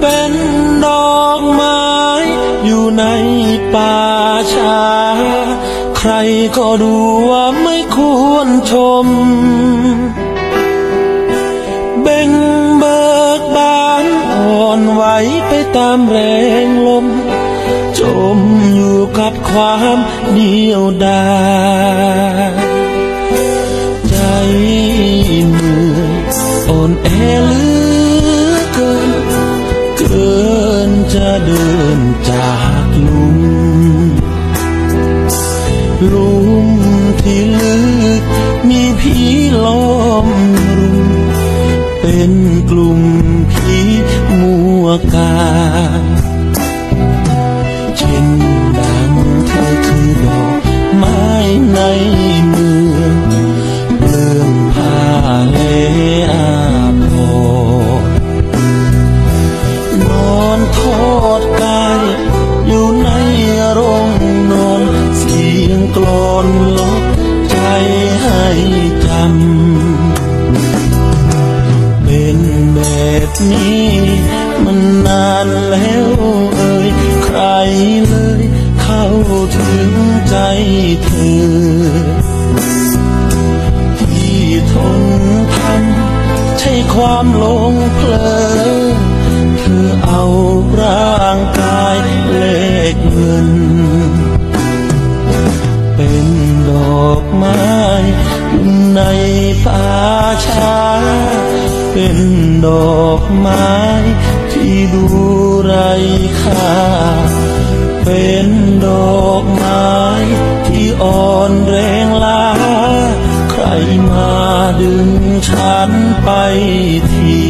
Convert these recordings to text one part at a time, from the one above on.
เป็นดอกไม้อยู่ในป่าชา ใครก็ดูว่าไม่ควรชม เบ่งเบิกบานอ่อนไหวไปตามแรงลม จมอยู่กับความเดียวดายใจ ที่ล้อมรุมเป็น นี้ มันนานแล้วเอ่ยใครเลยเข้าถึงใจเธอที่ทนทำใช่ความหลงเพลินเธอเอาร่างกายแลกเงิน เป็นดอกไม้อยู่ในป่าช้าเป็น ดอกไม้ที่ดูไรค่า เป็นดอกไม้ที่อ่อนแรงลา ใครมาดึงฉันไปที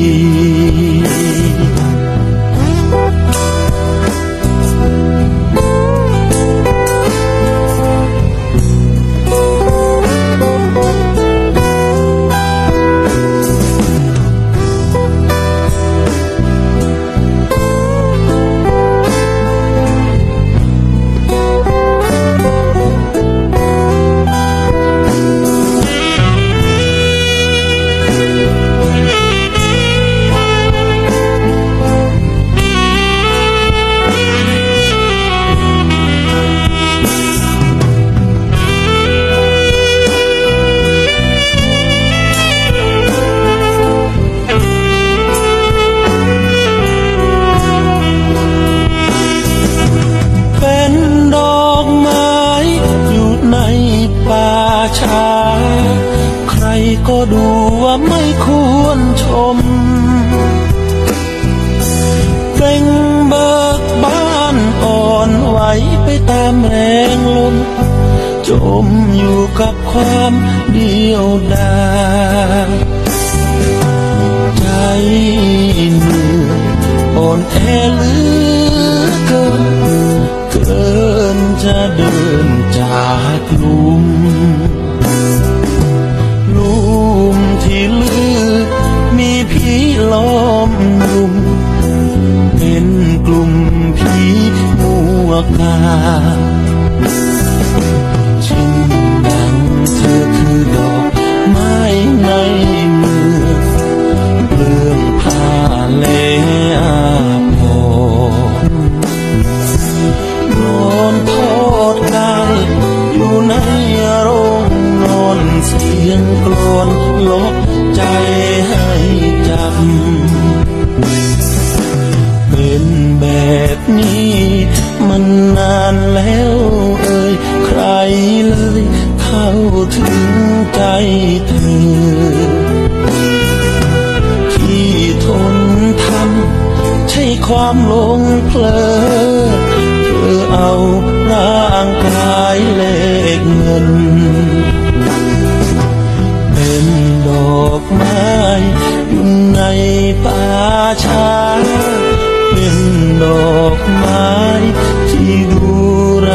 ว่าไม่ควรชมเบ่งเบิกบานอ่อนไหวไปตามแรงลม จมอยู่กับความเดียวดายใจเหนื่อยอ่อนแอเหลือเกิน เกินจะเดินจากลุม ล้อมรุม เป็นกลุ่มผีมัวกา ความหลงเพลิดเธอเอาร่างกายแลกเงิน เป็นดอกไม้อยู่ในป่าช้าเป็นดอกไม้ที่ดูไร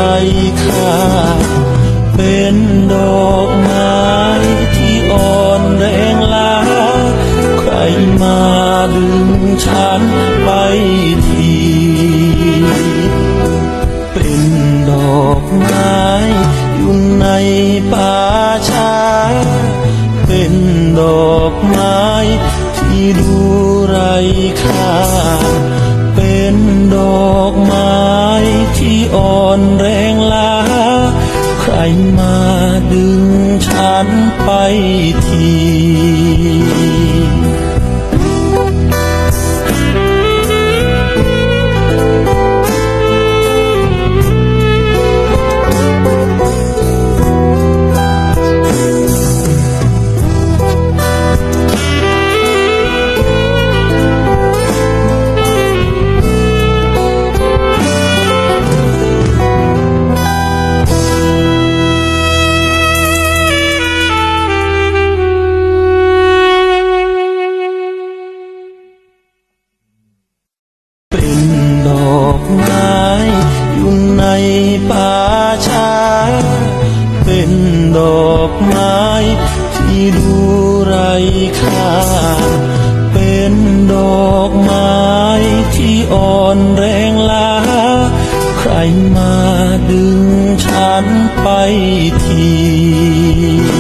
ค่าเป็นดอกไม้ที่อ่อนแรงล้าใครมาดึงฉัน ไปที เป็นดอกไม้อยู่ในป่าช้า เป็นดอกไม้ที่ดูไรค่า เป็นดอกไม้ที่อ่อนแรงล้ามาดึงฉันไป ดอกไม้ที่ดูไรค่า เป็นดอกไม้ที่อ่อนแรงล้า ใครมาดึงฉันไปที